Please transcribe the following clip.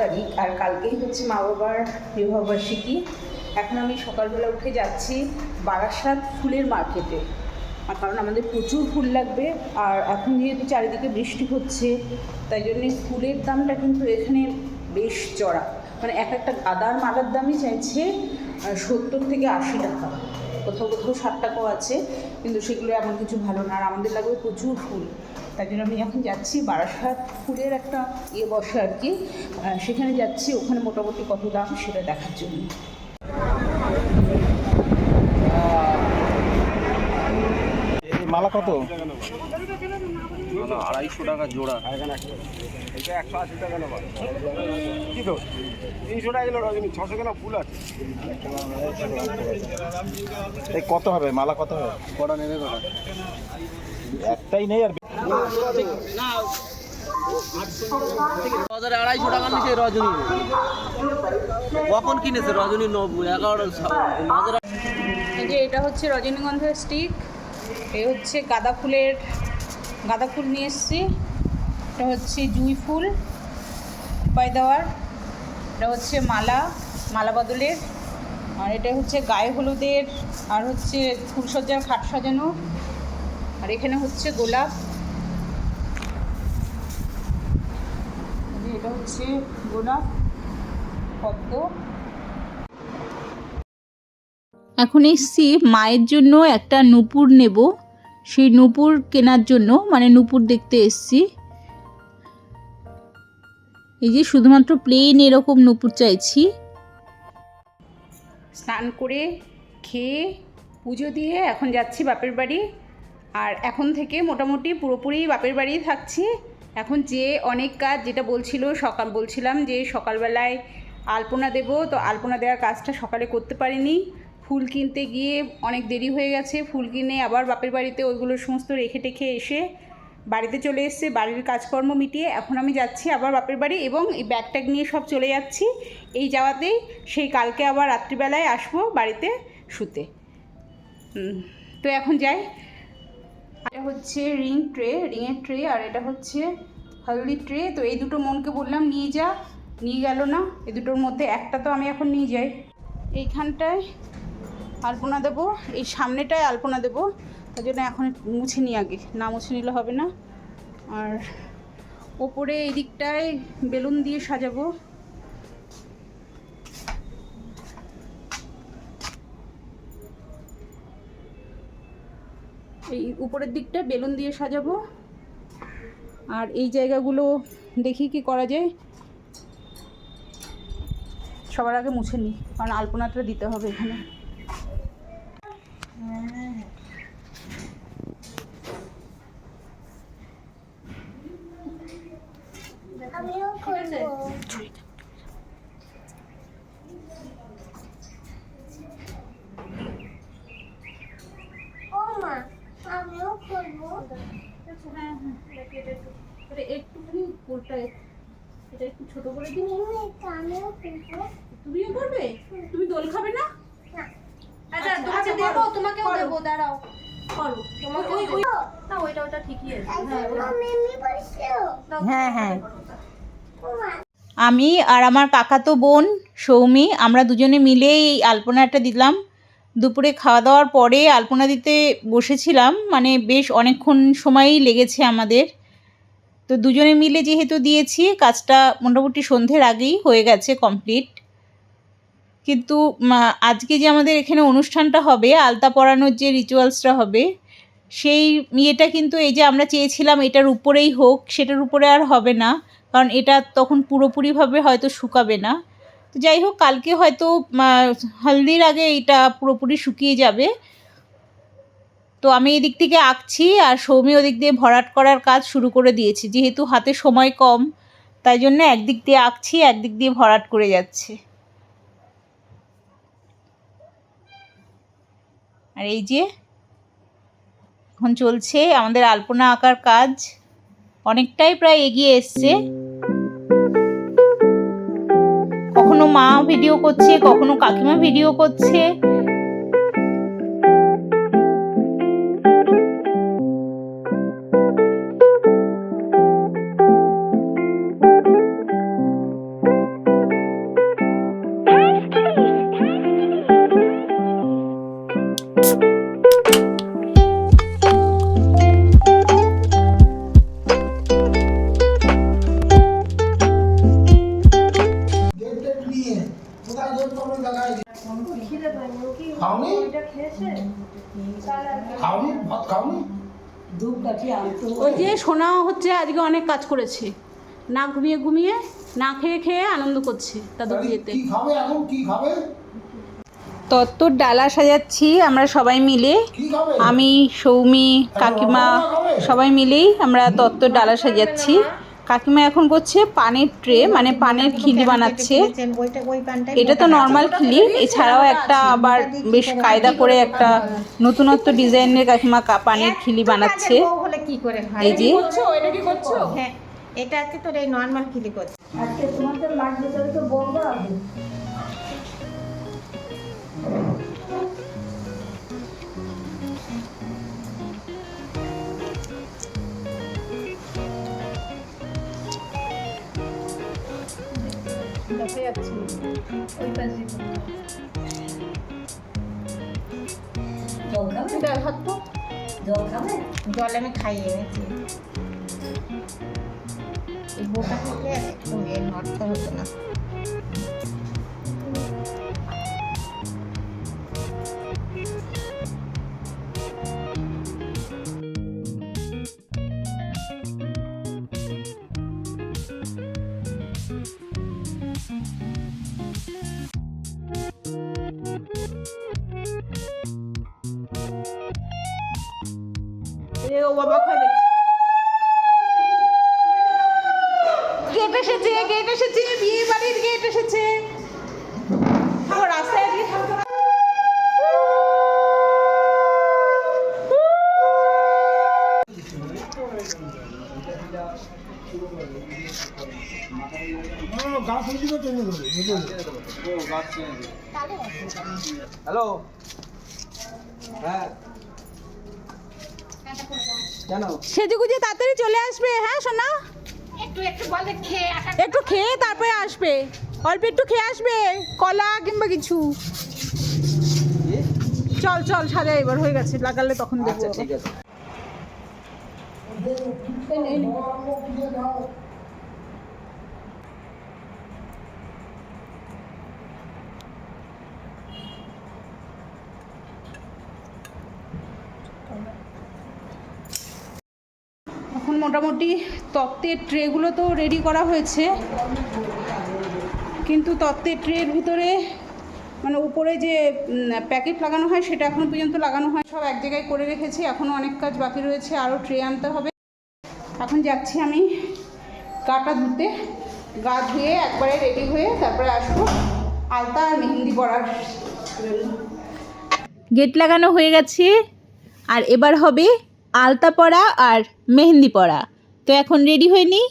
তারিখ আর কালকেই হচ্ছে মা বাবার বিবাহবার্ষিকী। এখন আমি সকালবেলা উঠে যাচ্ছি বারাসাত ফুলের মার্কেটে। কারণ আমাদের প্রচুর ফুল লাগবে। আর এখন যেহেতু চারিদিকে বৃষ্টি হচ্ছে, তাই জন্যে ফুলের দামটা কিন্তু এখানে বেশ চড়া। মানে এক একটা গাদার মালার দামই চাইছে সত্তর থেকে আশি টাকা। কোথাও কোথাও ষাট টাকাও আছে, কিন্তু সেগুলো এমন কিছু ভালো না। আর আমাদের লাগবে প্রচুর ফুল। তাই জন্য আমি এখন যাচ্ছি বারাসাত ফুলের একটা ইয়ে বসে আর কি। সেখানে যাচ্ছি ওখানে মোটামুটি কত দাম সেটা দেখার জন্য। মালা কত? আড়াইশো টাকা জোড়া। এটা একশো আশি টাকা নেবা কি তো? তিনশো টাকা কিলো রজনী ছশো কেনা ফুল আছে। এই কত হবে? মালা কত হবে? কটা নেবে কটা? একটাই নেই আর আড়াইশো কখন রজনী নব্বই যে এটা হচ্ছে রজনীগন্ধার স্টিক এ হচ্ছে গাঁদা ফুলের গাঁদা ফুল নিয়ে এসেছি এটা হচ্ছে জুঁই ফুল উপায় দেওয়ার এটা হচ্ছে মালা মালা বদলের আর এটা হচ্ছে গায়ে হলুদের আর হচ্ছে ফুলসজ্জার খাট সাজানো আর এখানে হচ্ছে গোলাপ এই যে এটা হচ্ছে গোলাপ পদ্ম। এখন এসছি মায়ের জন্য একটা নূপুর নেব। সেই নূপুর কেনার জন্য মানে নূপুর দেখতে এসছি। এই যে শুধুমাত্র প্লেন এরকম নূপুর চাইছি। স্নান করে খেয়ে পুজো দিয়ে এখন যাচ্ছি বাপের বাড়ি। আর এখন থেকে মোটামুটি পুরোপুরি বাপের বাড়িই থাকছি। এখন যে অনেক কাজ যেটা বলছিল, সকাল বলছিলাম যে সকালবেলায় আলপনা দেব, তো আলপনা দেওয়ার কাজটা সকালে করতে পারিনি। ফুল কিনতে গিয়ে অনেক দেরি হয়ে গেছে, ফুল কিনে আবার বাপের বাড়িতে ওইগুলো সমস্ত রেখে টেখে এসে বাড়িতে চলে এসছে, বাড়ির কাজকর্ম মিটিয়ে এখন আমি যাচ্ছি আবার বাপের বাড়ি এবং এই ব্যাগ ট্যাগ নিয়ে সব চলে যাচ্ছি। এই যাওয়াতেই সেই কালকে আবার রাত্রিবেলায় আসব বাড়িতে শুতে। তো এখন যাই এটা হচ্ছে রিং ট্রে রিংয়ের ট্রে, আর এটা হচ্ছে হলদি ট্রে। তো এই দুটো মনকে বললাম, নিয়ে যা, নিয়ে গেল না? এই দুটোর মধ্যে একটা তো আমি এখন নিয়ে যাই। এইখানটায় আলপনা দেবো, এই সামনেটায় আলপনা দেবো। তার জন্য এখন মুছে নিই আগে, না মুছে নিলে হবে না। আর ওপরে এই দিকটায় বেলুন দিয়ে সাজাবো। এই উপরের দিকটা বেলুন দিয়ে সাজাবো। আর এই জায়গাগুলো দেখি কি করা যায়। সবার আগে মুছে নিই কারণ আলপনাটা দিতে হবে এখানে আমিও করব ও মা আমিও করব হ্যাঁ হ্যাঁ এটা একটুখানি গোলটা এটা একটু ছোট করে দিন করব। তুমিও করবে? তুমি দোল খাবে না? না। আচ্ছা আচ্ছা দেবো তোমাকেও করো, দেবো দাঁড়াও। করো। তোমাকেও ওই- ওই- না ওইটা ওটা ঠিকই আছে। বলছো? হ্যাঁ হ্যাঁ। আমি আর আমার কাকাতো বোন সৌমি আমরা দুজনে মিলে এই আলপনাটা দিলাম। দুপুরে খাওয়া দাওয়ার পরে আলপনা দিতে বসেছিলাম। মানে বেশ অনেকক্ষণ সময়ই লেগেছে আমাদের। তো দুজনে মিলে যেহেতু দিয়েছি, কাজটা মোটামুটি সন্ধ্যের আগেই হয়ে গেছে কমপ্লিট কিন্তু আজকে যে আমাদের এখানে অনুষ্ঠানটা হবে, আলতা পরানোর যে রিচুয়ালসটা হবে, সেই ইয়েটা কিন্তু এই যে আমরা চেয়েছিলাম এটার উপরেই হোক, সেটার উপরে আর হবে না। কারণ এটা তখন পুরোপুরিভাবে হয়তো শুকাবে না। তো যাই হোক, কালকে হয়তো হলদির আগে এটা পুরোপুরি শুকিয়ে যাবে। তো আমি এদিক থেকে আঁকছি আর সৌমি ওদিক দিয়ে ভরাট করার কাজ শুরু করে দিয়েছি। যেহেতু হাতে সময় কম, তাই জন্য একদিক দিয়ে আঁকছি, একদিক দিয়ে ভরাট করে যাচ্ছে। আর এই যে, এখন চলছে আমাদের আলপনা আঁকার কাজ। অনেকটাই প্রায় এগিয়ে এসছে। কখনো মা ভিডিও করছে, কখনো কাকিমা ভিডিও করছে। ওই যে সোনা হচ্ছে আজকে অনেক কাজ করেছে। না ঘুমিয়ে ঘুমিয়ে না খেয়ে খেয়ে আনন্দ করছে দাদু বিয়েতে। কি খাবে এখন? কি খাবে? তত্ত্বর ডালা সাজাচ্ছি আমরা সবাই মিলে। আমি সৌমি কাকিমা সবাই মিলেই আমরা তত্ত্বর ডালা সাজাচ্ছি। কাকিমা এখন করছে পানের ট্রে মানে পানের খিলি বানাচ্ছে। এটা তো নর্মাল খিলি এছাড়াও একটা আবার বেশ কায়দা করে একটা নতুনত্ব ডিজাইনের কাকিমা কা- পানের খিলি বানাচ্ছে। এই যে এটা আজকে তোর এই নর্মাল খিলি করছে। আজকে তোমাদের লাগবে তো বলব দেখা যাচ্ছে। না। ওই হাত তো জল আমি খাইয়ে এনেছি। এই বউটা থাকলে একটু নড়তে হতো না। বাবা খাবে গেট এসেছে গেট এসেছে বিয়ে বাড়ির গেট এসেছে। রাস্তায় হ্যালো। হ্যাঁ। কেন সেজে গুজে তাড়াতাড়ি চলে আসবে হ্যাঁ সোনা? একটু খেয়ে তারপরে আসবে। অল্প একটু খেয়ে আসবে কলা কিংবা কিছু। চল চল সাজা এবার হয়ে গেছে লাগালে তখন দেখব। আচ্ছা ঠিক আছে এখন মোটামুটি তত্ত্বের ট্রেগুলো তো রেডি করা হয়েছে। কিন্তু তত্ত্বের ট্রের ভিতরে মানে উপরে যে প্যাকেট লাগানো হয় সেটা এখনও পর্যন্ত লাগানো হয়। সব এক জায়গায় করে রেখেছি এখনও অনেক কাজ বাকি রয়েছে আরও ট্রে আনতে হবে। এখন যাচ্ছি আমি গাটা ধুতে। গা ধুয়ে একবারে রেডি হয়ে তারপরে আসব আলতা আর মেহেন্দি পরার গেট লাগানো হয়ে গেছে, আর এবার হবে আলতা পরা আর মেহেন্দি পরা। তো এখন রেডি হয়ে নিই